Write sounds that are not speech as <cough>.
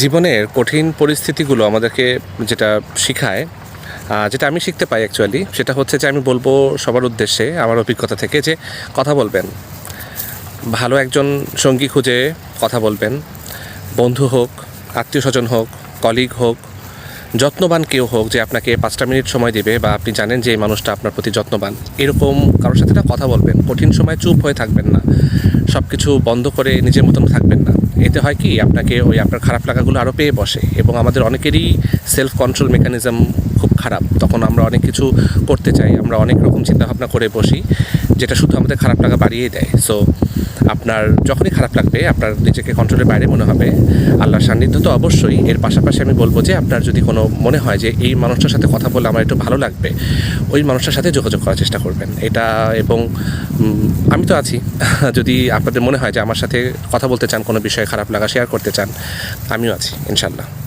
জীবনের কঠিন পরিস্থিতিগুলো আমাদেরকে যেটা শেখায় যেটা আমি শিখতে পাই অ্যাকচুয়ালি সেটা হচ্ছে যে আমি বলব সবার উদ্দেশ্যে আমার অভিজ্ঞতা থেকে যে কথা বলবেন। ভালো একজন সঙ্গী খুঁজে কথা বলবেন। বন্ধু হোক আত্মীয় স্বজন হোক কলিগ হোক, যত্নবান কেউ হোক যে আপনাকে পাঁচটা মিনিট সময় দেবে বা আপনি জানেন যে এই মানুষটা আপনার প্রতি যত্নবান, এরকম কারোর সাথে কথা বলবেন। কঠিন সময় চুপ হয়ে থাকবেন না। সব কিছু বন্ধ করে নিজের মতন থাকবেন না। এতে হয় কি, আপনাকে ওই আপনার খারাপ লাগাগুলো আরও পেয়ে বসে এবং আমাদের অনেকেরই সেলফ কন্ট্রোল মেকানিজম খুব খারাপ। তখন আমরা অনেক কিছু করতে চাই, আমরা অনেক রকম চিন্তাভাবনা করে বসি, যেটা শুধু আমাদের খারাপ লাগা বাড়িয়ে দেয়। সো আপনার যখনই খারাপ লাগবে, আপনার নিজেকে কন্ট্রোলের বাইরে মনে হবে। আল্লাহর সান্নিধ্য তো অবশ্যই। এর পাশাপাশি আমি বলব যে, আপনার যদি কোনো মনে হয় যে, এই মানুষটার সাথে কথা বললে আমার একটু ভালো লাগবে, ওই মানুষটার সাথে যোগাযোগ করার চেষ্টা করবেন। এটা এবং আমি তো আছি। <laughs> যদি আপনাদের মনে হয় যে আমার সাথে কথা বলতে চান, কোনো বিষয়ে খারাপ লাগা শেয়ার করতে চান, আমিও আছি ইনশাল্লাহ